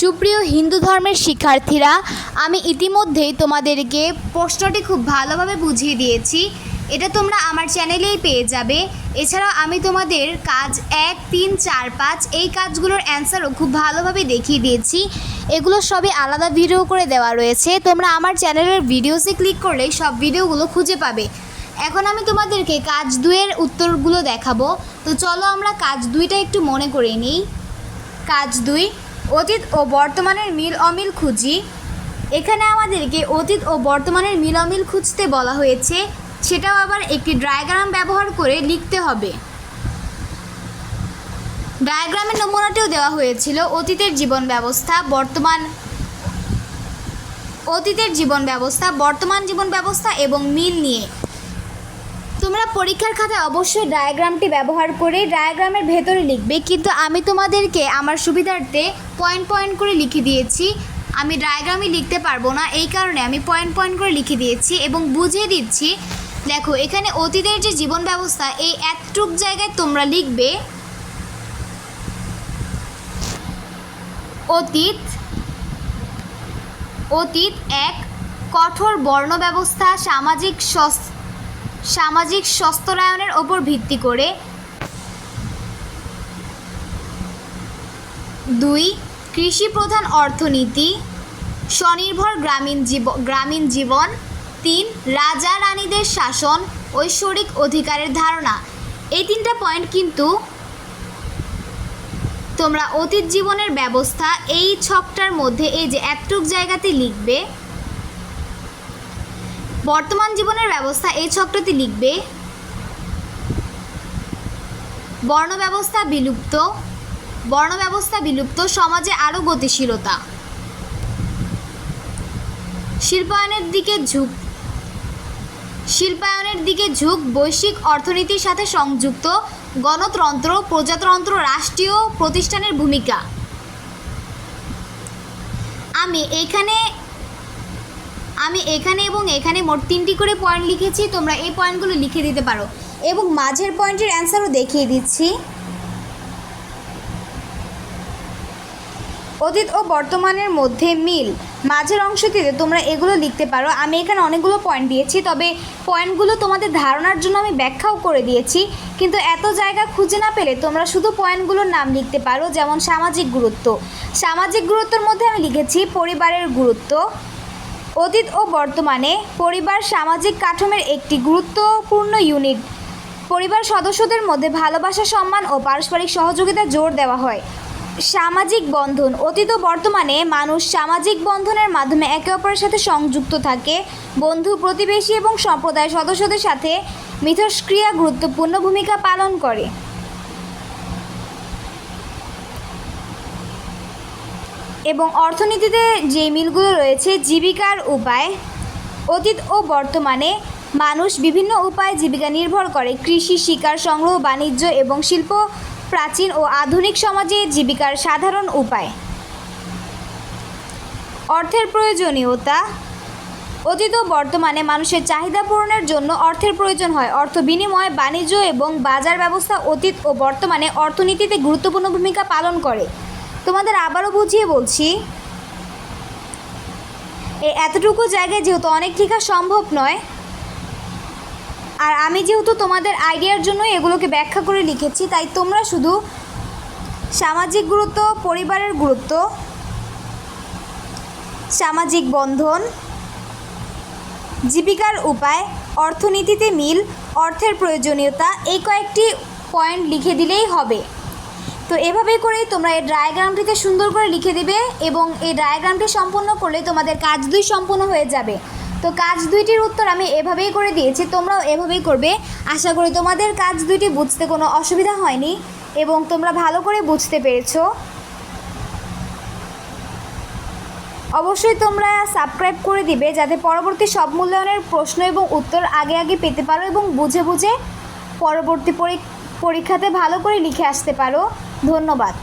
সুপ্রিয় হিন্দু ধর্মের শিক্ষার্থীরা, আমি ইতিমধ্যেই তোমাদেরকে প্রশ্নটি খুব ভালোভাবে বুঝিয়ে দিয়েছি। এটা তোমরা আমার চ্যানেলেই পেয়ে যাবে। এছাড়াও আমি তোমাদের কাজ এক, তিন, চার, পাঁচ এই কাজগুলোর অ্যান্সারও খুব ভালোভাবে দেখিয়ে দিয়েছি। এগুলো সবই আলাদা ভিডিও করে দেওয়া রয়েছে। তোমরা আমার চ্যানেলের ভিডিওসে ক্লিক করলেই সব ভিডিওগুলো খুঁজে পাবে। এখন আমি তোমাদেরকে কাজ দুয়ের উত্তরগুলো দেখাবো। তো চলো আমরা কাজ দুইটা একটু মনে করে নিই। কাজ দুই অতীত ও বর্তমানের মিল অমিল খুঁজি। এখানে আমাদেরকে অতীত ও বর্তমানের মিল অমিল খুঁজতে বলা হয়েছে। সেটাও আবার একটি ডায়াগ্রাম ব্যবহার করে লিখতে হবে। ডায়াগ্রামের নমুনাটিও দেওয়া হয়েছিল অতীতের জীবন ব্যবস্থা, বর্তমান অতীতের জীবন ব্যবস্থা, বর্তমান জীবন ব্যবস্থা এবং মিল নিয়ে। তোমরা পরীক্ষার খাতায় অবশ্যই ডায়াগ্রামটি ব্যবহার করে ডায়াগ্রামের ভেতরে লিখবে, কিন্তু আমি তোমাদেরকে আমার সুবিধার্থে পয়েন্ট পয়েন্ট করে লিখে দিয়েছি। আমি ডায়াগ্রামই লিখতে পারব না, এই কারণে আমি পয়েন্ট পয়েন্ট করে লিখে দিয়েছি এবং বুঝিয়ে দিচ্ছি, দেখো এখানে অতীতের যে জীবন ব্যবস্থা, এই এতটুক জায়গায় তোমরা লিখবে, অতীত অতীত এক কঠোর বর্ণ ব্যবস্থা, সামাজিক সামাজিক সস্তরায়নের ওপর ভিত্তি করে। দুই, কৃষি প্রধান অর্থনীতি, স্বনির্ভর গ্রামীণ জীব গ্রামীণ জীবন। তিন, রাজা রানীদের শাসন, ঐশ্বরিক অধিকারের ধারণা। এই তিনটা পয়েন্ট কিন্তু তোমরা অতীত জীবনের ব্যবস্থা এই ছকটার মধ্যে এই যে এতটুক জায়গাতে লিখবে বর্তমান জীবনের ব্যবস্থা এই ছকটাতে লিখবে, বর্ণ ব্যবস্থা বিলুপ্ত, বর্ণ ব্যবস্থা বিলুপ্ত, সমাজে আরও গতিশীলতা। শিল্পায়নের দিকে ঝুঁক, শিল্পায়নের দিকে ঝুঁক, বৈশ্বিক অর্থনীতির সাথে সংযুক্ত, গণতন্ত্র, প্রজাতন্ত্র, রাষ্ট্রীয় প্রতিষ্ঠানের ভূমিকা। আমি এখানে আমি এখানে এবং এখানে মোট তিনটি করে পয়েন্ট লিখেছি, তোমরা এই পয়েন্টগুলো লিখে দিতে পারো। এবং মাঝের পয়েন্টের অ্যান্সারও দেখিয়ে দিচ্ছি। অতীত ও বর্তমানের মধ্যে মিল। মাঝের অংশটিতে তোমরা এগুলো লিখতে পারো। আমি এখানে অনেকগুলো পয়েন্ট দিয়েছি, তবে পয়েন্টগুলো তোমাদের ধারণার জন্য আমি ব্যাখ্যাও করে দিয়েছি। কিন্তু এত জায়গা খুঁজে না পেলে তোমরা শুধু পয়েন্টগুলোর নাম লিখতে পারো, যেমন সামাজিক গুরুত্ব। সামাজিক গুরুত্বর মধ্যে আমি লিখেছি পরিবারের গুরুত্ব। অতীত ও বর্তমানে পরিবার সামাজিক কাঠামোর একটি গুরুত্বপূর্ণ ইউনিট পরিবার সদস্যদের মধ্যে ভালোবাসা, সম্মান ও পারস্পরিক সহযোগিতা জোর দেওয়া হয়। সামাজিক বন্ধন। অতীত ও বর্তমানে মানুষ সামাজিক বন্ধনের মাধ্যমে একে অপরের সাথে সংযুক্ত থাকে, বন্ধু, প্রতিবেশী এবং সম্প্রদায় সদস্যদের সাথে মিথস্ক্রিয়া গুরুত্বপূর্ণ ভূমিকা পালন করে। এবং অর্থনীতিতে যে মিলগুলো রয়েছে, জীবিকার উপায়, অতীত ও বর্তমানে মানুষ বিভিন্ন উপায়ে জীবিকা নির্ভর করে। কৃষি, শিকার, সংগ্রহ, বাণিজ্য এবং শিল্প, প্রাচীন ও আধুনিক সমাজে জীবিকার সাধারণ উপায়। অর্থের প্রয়োজনীয়তা, অতীত ও বর্তমানে মানুষের চাহিদা পূরণের জন্য অর্থের প্রয়োজন হয়। অর্থ বিনিময়, বাণিজ্য এবং বাজার ব্যবস্থা অতীত ও বর্তমানে অর্থনীতিতে গুরুত্বপূর্ণ ভূমিকা পালন করে। তোমাদের আবারও বুঝিয়ে বলছি এই এতটুকু জায়গায় যেহেতু অনেক লেখা সম্ভব নয়, আর আমি যেহেতু তোমাদের আইডিয়ার জন্য এগুলোকে ব্যাখ্যা করে লিখেছি, তাই তোমরা শুধু সামাজিক গুরুত্ব, পরিবারের গুরুত্ব, সামাজিক বন্ধন, জীবিকার উপায়, অর্থনীতিতে মিল, অর্থের প্রয়োজনীয়তা, এই কয়েকটি পয়েন্ট লিখে দিলেই হবে। তো এভাবে করেই তোমরা এই ডায়াগ্রামটিকে সুন্দর করে লিখে দিবে এবং এই ডায়াগ্রামটি সম্পূর্ণ করলে তোমাদের কাজ দুই সম্পূর্ণ হয়ে যাবে। তো কাজ দুইটির উত্তর আমি এভাবেই করে দিয়েছি, তোমরাও এভাবেই করবে। আশা করি তোমাদের কাজ দুইটি বুঝতে কোনো অসুবিধা হয়নি এবং তোমরা ভালো করে বুঝতে পেরেছ। অবশ্যই তোমরা সাবস্ক্রাইব করে দিবে যাতে পরবর্তী সব মূল্যায়নের প্রশ্ন এবং উত্তর আগে আগে পেতে পারো এবং বুঝে বুঝে পরবর্তী পরী- পরীক্ষাতে ভালো করে লিখে আসতে পারো। ধন্যবাদ।